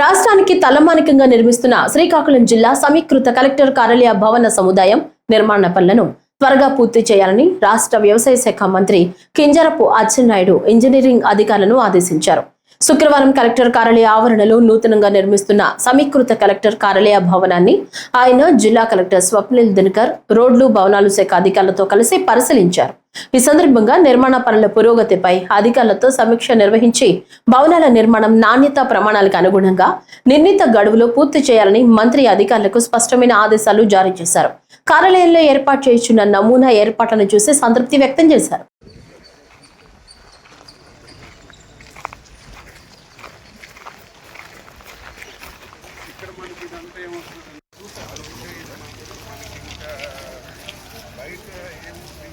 రాష్ట్రానికి తలమానికంగా నిర్మిస్తున్న శ్రీకాకుళం జిల్లా సమీకృత కలెక్టర్ కార్యాలయ భవన సముదాయం నిర్మాణ పనులను త్వరగా పూర్తి చేయాలని రాష్ట్ర వ్యవసాయ శాఖ మంత్రి కింజరపు అచ్చెన్నాయుడు ఇంజనీరింగ్ అధికారులను ఆదేశించారు. శుక్రవారం కలెక్టర్ కార్యాలయ ఆవరణలో నూతనంగా నిర్మిస్తున్న సమీకృత కలెక్టర్ కార్యాలయ భవనాన్ని ఆయన జిల్లా కలెక్టర్ స్వప్నిల్ దినకర్ రోడ్లు భవనాలు శాఖ అధికారులతో కలిసి పరిశీలించారు. ఈ సందర్భంగా నిర్మాణ పనుల పురోగతిపై అధికారులతో సమీక్ష నిర్వహించి భవనాల నిర్మాణం నాణ్యత ప్రమాణాలకు అనుగుణంగా నిర్ణీత గడువులో పూర్తి చేయాలని మంత్రి అధికారులకు స్పష్టమైన ఆదేశాలు జారీ చేశారు. కార్యాలయంలో ఏర్పాటు చేస్తున్న నమూనా ఏర్పాట్లను చూసి సంతృప్తి వ్యక్తం చేశారు. బయట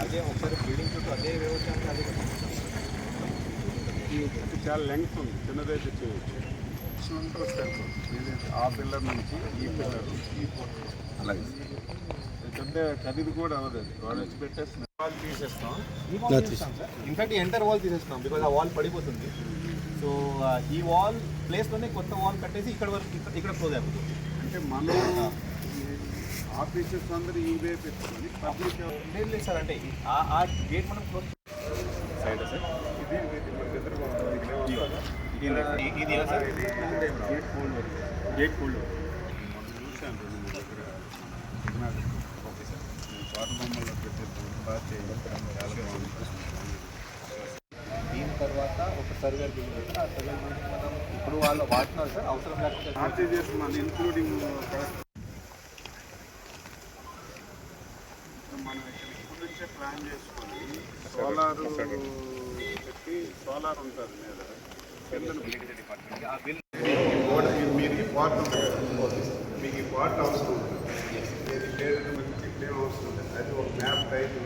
అదే ఒకసారి బిల్డింగ్ చుట్టూ అదే వ్యవసాయం అదే ఇది చాలా లెంగ్త్ ఉంది. చిన్నదైతే ఇది ఆ పిల్లర్ నుంచి ఈ పిల్లర్ ఈ అలాగే పెద్ద ఖరీదు కూడా అవ్వదు వాడు వచ్చి పెట్టేస్తున్నారు తీసేస్తాం. ఇన్ఫాక్ట్ ఎంటర్ వాల్ తీసేస్తున్నాం బికాజ్ ఆ వాల్ పడిపోతుంది. సో ఈ వాల్ ప్లేస్లోనే కొత్త వాల్ కట్టేసి ఇక్కడ వరకు ఇక్కడ ఇక్కడ క్లోజ్ అయిపోతుంది. అంటే మనం ఆఫీసర్స్ అందరూ ఇవే పెట్టుకొని పబ్లిక్ లేదు లేదు సార్ అంటే ఈ- ఆ ఆ గేట్ మనం క్లోజ్ సైడ్ సార్. ఇది ఇది గేట్ కోల్డ్ గేట్ కోల్డ్ రెండు మూడు దగ్గర. Okay sir. పాత బొమ్మల్లో బాగా చేయాలి దీని తర్వాత ఒక సర్వేర్ ఆ సర్వేర్ మనం ఇప్పుడు వాళ్ళు వాడుతున్నారు సార్ అవసరం లేకపోతే ఇంక్లూడింగ్ మనం ఇప్పుడు నుంచే ప్లాన్ చేసుకొని సోలార్ పెట్టి సోలార్ ఉంటుంది మీద. మీరు ఈ పార్ట్ మీకు ఈ పార్ట్ అవసరం ఉంటుంది. ఇది పేరు అవసరం ఉంటుంది. అది ఒక మ్యాప్ టైప్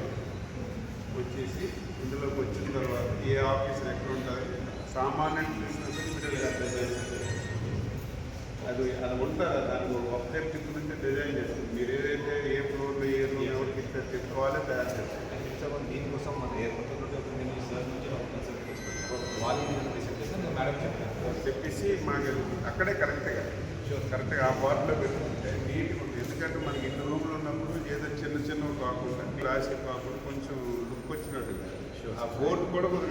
వచ్చేసి ఇందులోకి వచ్చిన తర్వాత ఏ ఆఫీసర్ ఎక్కడ ఉంటుంది సామాన్య బిజినెస్ అది అది ఉంటుంది దానికి ఒక వెబ్సైట్ చెప్పుకోవాలి తయారు చేస్తారు. దీనికోసం మన నేను సార్ నుంచి వాళ్ళు రిసీవ్ చేస్తే నేను మేడం చెప్పేసి మాకు అక్కడే కరెక్ట్గా. కరెక్ట్గా ఆ పార్ట్లో పెట్టుకుంటే నీట్గా ఉంటుంది. ఎందుకంటే మనకి ఇన్ని రూమ్లు ఉన్నప్పుడు ఏదో చిన్న చిన్నవి కాకుండా క్లాసిక్ కాకుండా కొంచెం లుక్ వచ్చినట్టు. ఆ బోర్డు కూడా